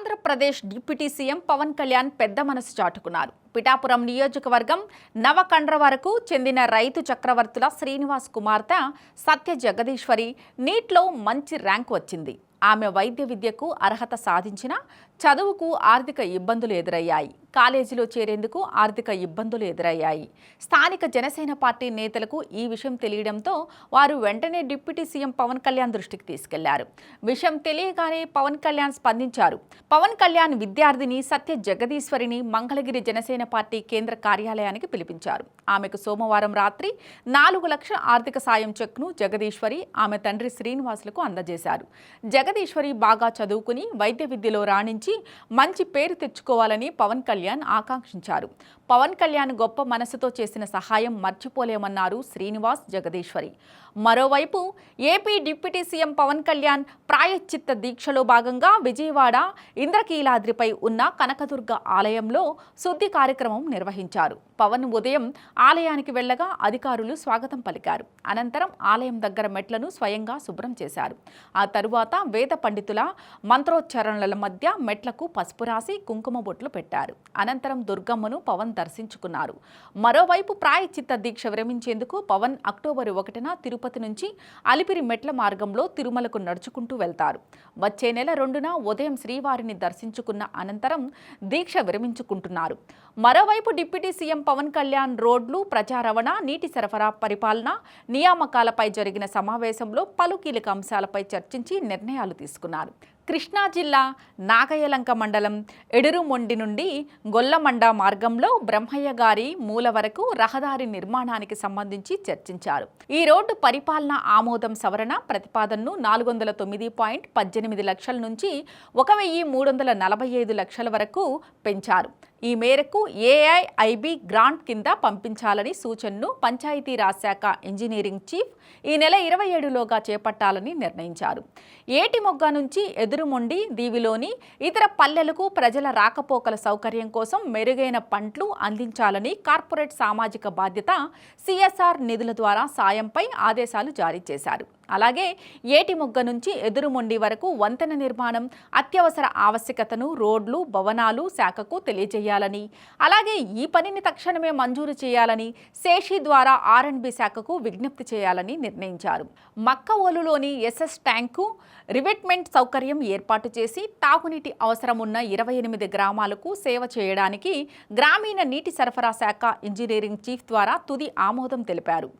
Andhra Pradesh deputy CM Pawan Kalyan పెద్ద మనసు చాటుకున్నారు. పిఠాపురం నియోజకవర్గం నవకండ్ర వరకు చెందిన రైతు చక్రవర్తుల శ్రీనివాస్ కుమార్తె సత్య జగదీశ్వరి నీట్లో మంచి ర్యాంక్ వచ్చింది. ఆమె వైద్య విద్యకు అర్హత సాధించిన చదువుకు ఆర్థిక ఇబ్బందులు ఎదురయ్యాయి. కాలేజీలో చేరేందుకు ఆర్థిక ఇబ్బందులు ఎదురయ్యాయి. స్థానిక జనసేన పార్టీ నేతలకు ఈ విషయం తెలియడంతో వారు వెంటనే డిప్యూటీ సీఎం పవన్ కళ్యాణ్ దృష్టికి తీసుకెళ్ళారు. విషయం తెలియగానే పవన్ కళ్యాణ్ స్పందించారు. పవన్ కళ్యాణ్ విద్యార్థిని సత్య జగదీశ్వరిని మంగళగిరి జనసేన పార్టీ కేంద్ర కార్యాలయానికి పిలిపించారు. ఆమెకు సోమవారం రాత్రి నాలుగు లక్షల ఆర్థిక సాయం చెక్ను జగదీశ్వరి ఆమె తండ్రి శ్రీనివాసులకు అందజేశారు. జగ జగదీశ్వరి బాగా చదువుకుని వైద్య విద్యలో రాణించి మంచి పేరు తెచ్చుకోవాలని పవన్ కళ్యాణ్ ఆకాంక్షించారు. పవన్ కళ్యాణ్ గొప్ప మనసుతో చేసిన సహాయం మర్చిపోలేమన్నారు శ్రీనివాస్ జగదీశ్వరి. మరోవైపు AP deputy CM Pawan Kalyan ప్రాయశ్చిత్త దీక్షలో భాగంగా విజయవాడ ఇంద్రకీలాద్రిపై ఉన్న కనకదుర్గ ఆలయంలో శుద్ధి కార్యక్రమం నిర్వహించారు. పవన్ ఉదయం ఆలయానికి వెళ్ళగా అధికారులు స్వాగతం పలికారు. అనంతరం ఆలయం దగ్గర మెట్లను స్వయంగా శుభ్రం చేశారు. ఆ తరువాత వేద పండితుల మంత్రోచ్చారణల మధ్య మెట్లకు పసుపు రాసి కుంకుమ బొట్లు పెట్టారు. అనంతరం దుర్గమ్మను పవన్ దర్శించుకున్నారు. మరోవైపు ప్రాయచిత్త దీక్ష విరమించేందుకు పవన్ అక్టోబర్ ఒకటిన తిరుపతి నుంచి అలిపిరి మెట్ల మార్గంలో తిరుమలకు నడుచుకుంటూ వెళ్తారు. వచ్చే నెల రెండున ఉదయం శ్రీవారిని దర్శించుకున్న అనంతరం దీక్ష విరమించుకుంటున్నారు. మరోవైపు డిప్యూటీ సీఎం పవన్ కళ్యాణ్ రోడ్లు ప్రజా రవాణా నీటి సరఫరా పరిపాలన నియామకాలపై జరిగిన సమావేశంలో పలు కీలక అంశాలపై చర్చించి నిర్ణయాలు తీసుకున్నారు. కృష్ణా జిల్లా నాగయలంక మండలం ఎడురుమొండి నుండి గొల్లమండ మార్గంలో బ్రహ్మయ్య గారి మూల వరకు రహదారి నిర్మాణానికి సంబంధించి చర్చించారు. ఈ రోడ్డు పరిపాలన ఆమోదం సవరణ ప్రతిపాదనను నాలుగు వందల తొమ్మిది పాయింట్ పద్దెనిమిది లక్షల నుంచి ఒక వెయ్యి మూడు వందల నలభై ఐదు లక్షల వరకు పెంచారు. ఈ మేరకు ఏఐఐబి గ్రాంట్ కింద పంపించాలని సూచనను పంచాయతీరాజ్ శాఖ ఇంజనీరింగ్ చీఫ్ ఈ నెల ఇరవై ఏడులోగా చేపట్టాలని నిర్ణయించారు. ఏటి మొగ్గ నుంచి ఎదురు ఎదురుమొండి దీవిలోని ఇతర పల్లెలకు ప్రజల రాకపోకల సౌకర్యం కోసం మెరుగైన పంట్లు అందించాలని కార్పొరేట్ సామాజిక బాధ్యత సిఎస్ఆర్ నిధుల ద్వారా సాయంపై ఆదేశాలు జారీ చేశారు. అలాగే ఏటిమొగ్గ నుంచి ఎదురుమొండి వరకు వంతెన నిర్మాణం అత్యవసర ఆవశ్యకతను రోడ్లు భవనాలు శాఖకు తెలియజేయాలని అలాగే ఈ పనిని తక్షణమే మంజూరు చేయాలని శేషి ద్వారా ఆర్ఎండ్బి శాఖకు విజ్ఞప్తి చేయాలని నిర్ణయించారు. మక్కవోలులోని ఎస్ఎస్ ట్యాంకు రివెట్మెంట్ సౌకర్యం ఏర్పాటు చేసి తాగునీటి అవసరం ఉన్న ఇరవై ఎనిమిది గ్రామాలకు సేవ చేయడానికి గ్రామీణ నీటి సరఫరా శాఖ ఇంజనీరింగ్ చీఫ్ ద్వారా తుది ఆమోదం తెలిపారు.